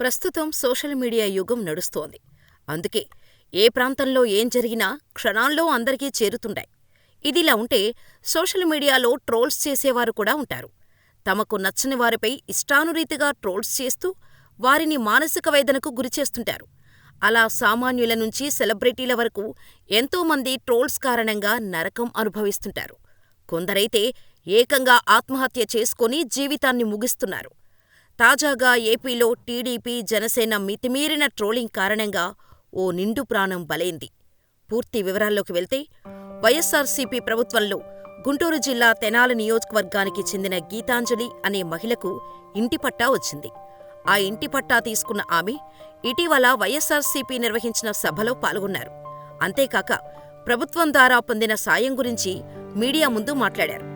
ప్రస్తుతం social media యుగం నడుస్తోంది. అందుకే ఏ ప్రాంతంలో ఏం జరిగినా క్షణాల్లో అందరికీ చేరుతుంటాయి. ఇదిలా ఉంటే సోషల్ మీడియాలో ట్రోల్స్ చేసేవారు కూడా ఉంటారు. తమకు నచ్చని వారిపై ఇష్టానురీతిగా ట్రోల్స్ చేస్తూ వారిని మానసిక వేదనకు గురిచేస్తుంటారు. అలా సామాన్యుల నుంచి సెలబ్రిటీల వరకు ఎంతోమంది ట్రోల్స్ కారణంగా నరకం అనుభవిస్తుంటారు. కొందరైతే ఏకంగా ఆత్మహత్య చేసుకొని జీవితాన్ని ముగిస్తున్నారు. తాజాగా ఏపీలో టీడీపీ, జనసేన మితిమీరిన ట్రోలింగ్ కారణంగా ఓ నిండు ప్రాణం బలైంది. పూర్తి వివరాల్లోకి వెళ్తే వైఎస్సార్సీపీ ప్రభుత్వంలో గుంటూరు జిల్లా తెనాలి నియోజకవర్గానికి చెందిన గీతాంజలి అనే మహిళకు ఇంటిపట్టా వచ్చింది. ఆ ఇంటిపట్టా తీసుకున్న ఆమె ఇటీవల వైఎస్సార్సీపీ నిర్వహించిన సభలో పాల్గొన్నారు. అంతేకాక ప్రభుత్వం ద్వారా పొందిన సాయం గురించి మీడియా ముందు మాట్లాడారు.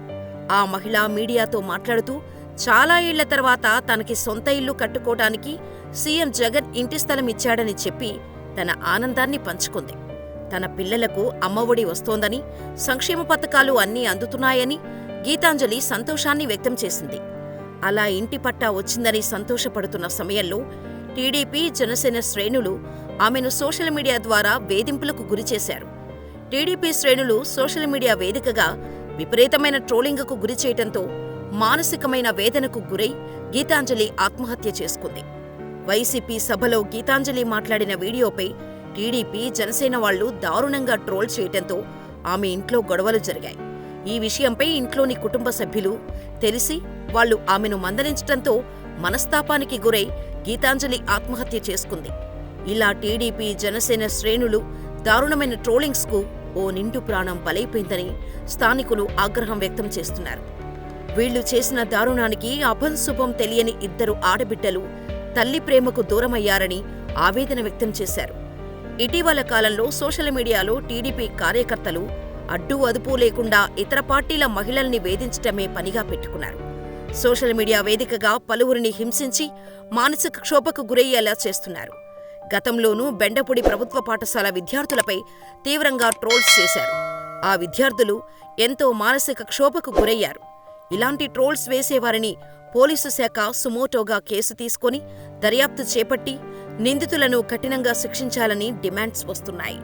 ఆ మహిళ మీడియాతో మాట్లాడుతూ చాలా ఏళ్ళ తర్వాత తనకి సొంత ఇల్లు కట్టుకోవడానికి సీఎం జగన్ ఇంటి స్థలం ఇచ్చాడని చెప్పి తన ఆనందాన్ని పంచుకుంది. తన పిల్లలకు అమ్మఒడి వస్తోందని, సంక్షేమ పథకాలు అన్నీ అందుతున్నాయని గీతాంజలి సంతోషాన్ని వ్యక్తం చేసింది. అలా ఇంటి పట్టా వచ్చిందని సంతోషపడుతున్న సమయంలో టీడీపీ, జనసేన శ్రేణులు ఆమెను సోషల్ మీడియా ద్వారా వేధింపులకు గురిచేశారు. టీడీపీ శ్రేణులు సోషల్ మీడియా వేదికగా విపరీతమైన ట్రోలింగుకు గురిచేయటంతో మానసికమైన వేదనకు గురై గీతాంజలి ఆత్మహత్య చేసుకుంది. వైసీపీ సభలో గీతాంజలి మాట్లాడిన వీడియోపై టీడీపీ, జనసేన వాళ్ళు దారుణంగా ట్రోల్ చేయటంతో ఆమె ఇంట్లో గొడవలు జరిగాయి. ఈ విషయంపై ఇంట్లోని కుటుంబ సభ్యులు తెలిసి వాళ్ళు ఆమెను మందలించటంతో మనస్తాపానికి గురై గీతాంజలి ఆత్మహత్య చేసుకుంది. ఇలా టీడీపీ, జనసేన శ్రేణులు దారుణమైన ట్రోలింగ్స్కు ఓ నిండు ప్రాణం బలైపోయిందని స్థానికులు ఆగ్రహం వ్యక్తం చేస్తున్నారు. వీళ్ళు చేసిన దారుణానికి అభంశుభం తెలియని ఇద్దరు ఆడబిడ్డలు తల్లి ప్రేమకు దూరమయ్యారని ఆవేదన వ్యక్తం చేశారు. ఇటీవల కాలంలో సోషల్ మీడియాలో టీడీపీ కార్యకర్తలు అడ్డు అదుపు లేకుండా ఇతర పార్టీల మహిళల్ని వేధించటమే పనిగా పెట్టుకున్నారు. సోషల్ మీడియా వేదికగా పలువురిని హింసించి మానసిక క్షోభకు గురయ్యేలా చేస్తున్నారు. గతంలోనూ బెండపూడి ప్రభుత్వ పాఠశాల విద్యార్థులపై తీవ్రంగా ట్రోల్స్ చేశారు. ఆ విద్యార్థులు ఎంతో మానసిక క్షోభకు గురయ్యారు. ఇలాంటి ట్రోల్స్ వేసేవారిని పోలీసు శాఖ సుమోటోగా కేసు తీసుకొని దర్యాప్తు చేపట్టి నిందితులను కఠినంగా శిక్షించాలని డిమాండ్స్ వస్తున్నాయి.